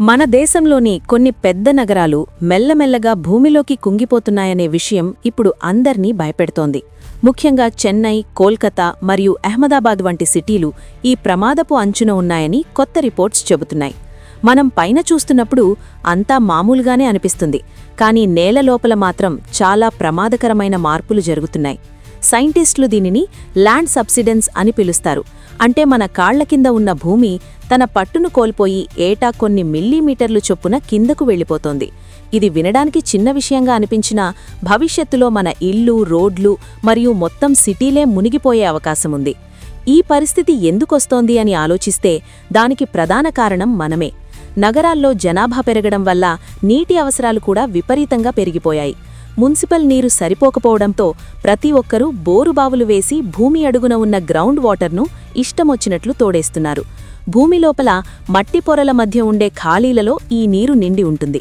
మన దేశంలోని కొన్ని పెద్ద నగరాలు మెల్లమెల్లగా భూమిలోకి కుంగిపోతున్నాయనే విషయం ఇప్పుడు అందర్నీ భయపెడుతోంది. ముఖ్యంగా చెన్నై కోల్కతా మరియు అహ్మదాబాద్ వంటి సిటీలు ఈ ప్రమాదపు అంచున ఉన్నాయని కొత్త రిపోర్ట్స్ చెబుతున్నాయి. మనం పైన చూస్తున్నప్పుడు అంతా మామూలుగానే అనిపిస్తుంది కానీ నేల లోపల మాత్రం చాలా ప్రమాదకరమైన మార్పులు జరుగుతున్నాయి. సైంటిస్టులు దీనిని ల్యాండ్ సబ్సిడెన్స్ అని పిలుస్తారు. అంటే మన కాళ్ళ కింద ఉన్న భూమి తన పట్టును కోల్పోయి ఏటా కొన్ని మిల్లీమీటర్లు చొప్పున కిందకు వెళ్ళిపోతోంది. ఇది వినడానికి చిన్న విషయంగా అనిపించినా భవిష్యత్తులో మన ఇళ్ళు రోడ్లు మరియు మొత్తం సిటీలే మునిగిపోయే అవకాశముంది. ఈ పరిస్థితి ఎందుకొస్తోంది అని ఆలోచిస్తే దానికి ప్రధాన కారణం మనమే. నగరాల్లో జనాభా పెరగడం వల్ల నీటి అవసరాలు కూడా విపరీతంగా పెరిగిపోయాయి. మున్సిపల్ నీరు సరిపోకపోవడంతో ప్రతి ఒక్కరూ బోరుబావులు వేసి భూమి అడుగున ఉన్న గ్రౌండ్ వాటర్ను ఇష్టమొచ్చినట్లు తోడేస్తున్నారు. భూమి లోపల మట్టి పొరల మధ్య ఉండే ఖాళీలలో ఈ నీరు నిండి ఉంటుంది.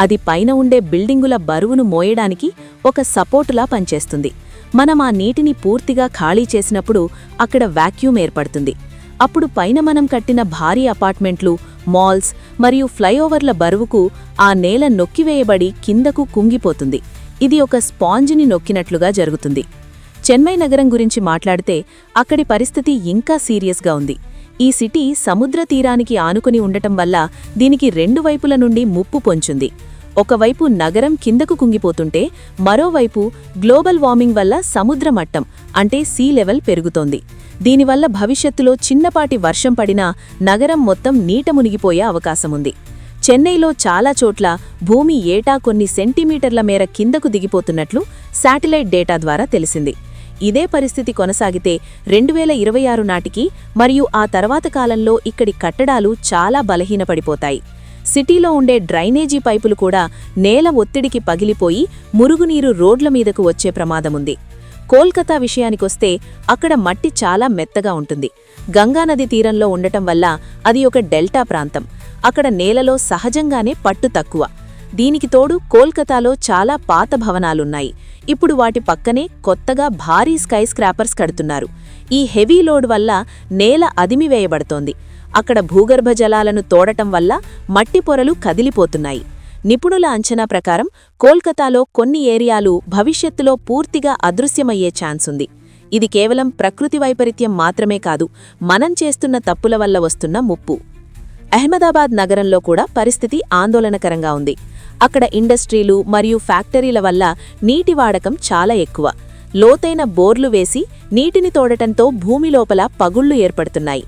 అది పైన ఉండే బిల్డింగుల బరువును మోయడానికి ఒక సపోర్టులా పనిచేస్తుంది. మనం ఆ నీటిని పూర్తిగా ఖాళీ చేసినప్పుడు అక్కడ వాక్యూమ్ ఏర్పడుతుంది. అప్పుడు పైన మనం కట్టిన భారీ అపార్ట్మెంట్లు మాల్స్ మరియు ఫ్లైఓవర్ల బరువుకు ఆ నేల నొక్కివేయబడి కిందకు కుంగిపోతుంది. ఇది ఒక స్పాంజిని నొక్కినట్లుగా జరుగుతుంది. చెన్నై నగరం గురించి మాట్లాడితే అక్కడి పరిస్థితి ఇంకా సీరియస్గా ఉంది. ఈ సిటీ సముద్ర తీరానికి ఆనుకుని ఉండటం వల్ల దీనికి రెండు వైపుల నుండి ముప్పు పొంచుంది. ఒకవైపు నగరం కిందకు కుంగిపోతుంటే మరోవైపు గ్లోబల్ వార్మింగ్ వల్ల సముద్ర మట్టం అంటే సీ లెవెల్ పెరుగుతోంది. దీనివల్ల భవిష్యత్తులో చిన్నపాటి వర్షం పడినా నగరం మొత్తం నీట మునిగిపోయే అవకాశముంది. చెన్నైలో చాలా చోట్ల భూమి ఏటా కొన్ని సెంటీమీటర్ల మేర కిందకు దిగిపోతున్నట్లు శాటిలైట్ డేటా ద్వారా తెలిసింది. ఇదే పరిస్థితి కొనసాగితే రెండు వేల ఇరవై ఆరు నాటికి మరియు ఆ తర్వాత కాలంలో ఇక్కడి కట్టడాలు చాలా బలహీనపడిపోతాయి. సిటీలో ఉండే డ్రైనేజీ పైపులు కూడా నేల ఒత్తిడికి పగిలిపోయి మురుగునీరు రోడ్ల మీదకు వచ్చే ప్రమాదముంది. కోల్కతా విషయానికొస్తే అక్కడ మట్టి చాలా మెత్తగా ఉంటుంది. గంగానది తీరంలో ఉండటం వల్ల అది ఒక డెల్టా ప్రాంతం. అక్కడ నేలలో సహజంగానే పట్టు తక్కువ. దీనికి తోడు కోల్కతాలో చాలా పాత భవనాలున్నాయి. ఇప్పుడు వాటి పక్కనే కొత్తగా భారీ స్కై స్క్రాపర్స్ కడుతున్నారు. ఈ హెవీ లోడ్ వల్ల నేల అదిమివేయబడుతోంది. అక్కడ భూగర్భ జలాలను తోడటం వల్ల మట్టి పొరలు కదిలిపోతున్నాయి. నిపుణుల అంచనా ప్రకారం కోల్కతాలో కొన్ని ఏరియాలు భవిష్యత్తులో పూర్తిగా అదృశ్యమయ్యే ఛాన్స్ ఉంది. ఇది కేవలం ప్రకృతి వైపరీత్యం మాత్రమే కాదు మనం చేస్తున్న తప్పుల వల్ల వస్తున్న ముప్పు. అహ్మదాబాద్ నగరంలో కూడా పరిస్థితి ఆందోళనకరంగా ఉంది. అక్కడ ఇండస్ట్రీలు మరియు ఫ్యాక్టరీల వల్ల నీటి వాడకం చాలా ఎక్కువ. లోతైన బోర్లు వేసి నీటిని తోడటంతో భూమి లోపల పగుళ్ళు ఏర్పడుతున్నాయి.